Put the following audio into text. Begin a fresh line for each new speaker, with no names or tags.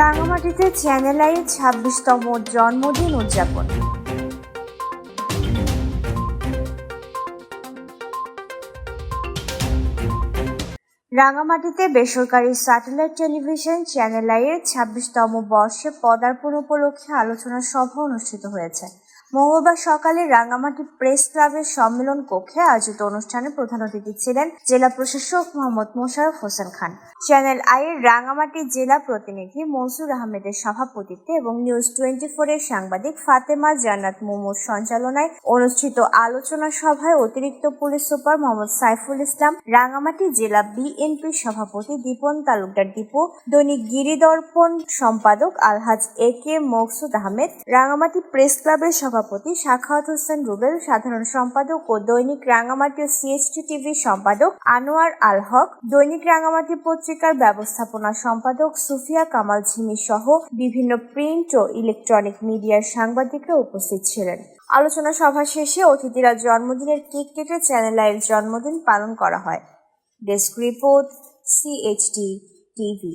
রাঙামাটিতে চ্যানেল আইয়ের ছাব্বিশতম জন্মদিন উদযাপন। রাঙামাটিতে বেসরকারি স্যাটেলাইট টেলিভিশন চ্যানেল আইয়ের ছাব্বিশতম বর্ষে পদার্পণ উপলক্ষে আলোচনা সভা অনুষ্ঠিত হয়েছে। মঙ্গলবার সকালে রাঙামাটি প্রেস ক্লাবের সম্মেলন কক্ষে আয়োজিত অনুষ্ঠানে প্রধান অতিথি ছিলেন জেলা প্রশাসক মোহাম্মদ মোশাররফ হোসেন খান। চ্যানেল আইয়ের রাঙামাটি জেলা প্রতিনিধি মনসুর আহমেদের সভাপতিত্বে এবং নিউজ টোয়েন্টি এর সাংবাদিক ফাতেমা জান্নাত মোমোর সঞ্চালনায় অনুষ্ঠিত আলোচনা সভায় অতিরিক্ত পুলিশ সুপার মোহাম্মদ সাইফুল ইসলাম রাঙামাটি জেলা বিএনপির সভাপতি দীপন তালুকদার দীপু, দৈনিক গিরিদর্পণ সম্পাদক Alhaj A K Maqsud Ahmed Rangamati press ক্লাবের সভাপতি সাখাওয়াত হোসেন রুবেল, সাধারণ সম্পাদক ও দৈনিক রাঙামাটি সিএসটি টিভির সম্পাদক আনোয়ার আল হক, দৈনিক রাঙামাটি পত্রিকার ব্যবস্থাপনা সম্পাদক সুফিয়া কামাল ঝিমি সহ বিভিন্ন প্রিন্ট ও ইলেকট্রনিক মিডিয়ার সাংবাদিকরা উপস্থিত ছিলেন। আলোচনা সভা শেষে অতিথিরা জন্মদিনের কেক কেটে চ্যানেল আইয়ের জন্মদিন পালন করা হয়। Desk report CHT TV